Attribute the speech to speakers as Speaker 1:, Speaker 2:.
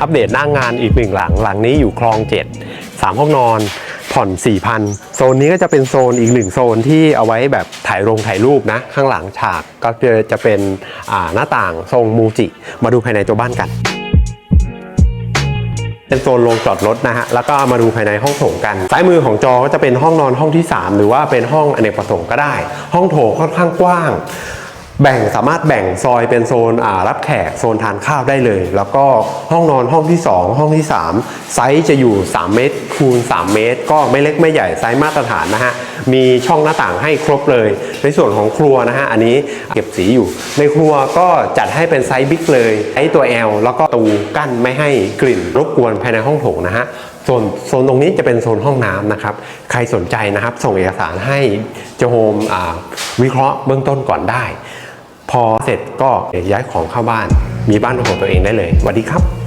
Speaker 1: อัปเดตหน้างงานอีกหนึ่งหลังหลังนี้อยู่คลอง 7 3 ห้องนอน ผ่อน 4,000 โซนนี้ก็จะเป็นโซนอีกหนึ่งโซนที่เอาไว้แบบถ่ายลงถ่ายรูปนะ ข้างหลังฉากก็จะจะเป็นหน้าต่างทรงมูจิ มาดูภายในตัวบ้านกัน เป็นโซนโรงจอดรถนะฮะ แล้วก็มาดูภายในห้องโถงกัน ซ้ายมือของจอก็จะเป็นห้องนอนห้องที่ 3 หรือว่าเป็นห้องอเนกประสงค์ก็ได้ ห้องโถงค่อนข้างกว้าง แบ่งสามารถแบ่งซอยเป็นโซนรับแขกโซนทานข้าวได้เลย แล้วก็ห้องนอนห้องที่ 2 ห้องที่ 3 ไซส์จะอยู่ 3 เมตร คูณ 3 เมตร ก็ไม่เล็กไม่ใหญ่ไซส์มาตรฐานนะฮะมีช่องหน้าต่างให้ครบเลย ในส่วนของครัวนะฮะอันนี้เก็บสีอยู่ ในครัวก็จัดให้เป็นไซส์บิ๊กเลยไอ้ตัว L แล้วก็ตูกั้นไม่ให้กลิ่นรบกวนภายในห้องโถงนะฮะส่วนโซนตรงนี้จะเป็นโซนห้องน้ำนะครับ ใครสนใจนะครับ ส่งเอกสารให้เจโฮมวิเคราะห์เบื้องต้นก่อนได้ พอเสร็จก็ย้ายของเข้าบ้าน มีบ้านของตัวเองได้เลยสวัสดีครับ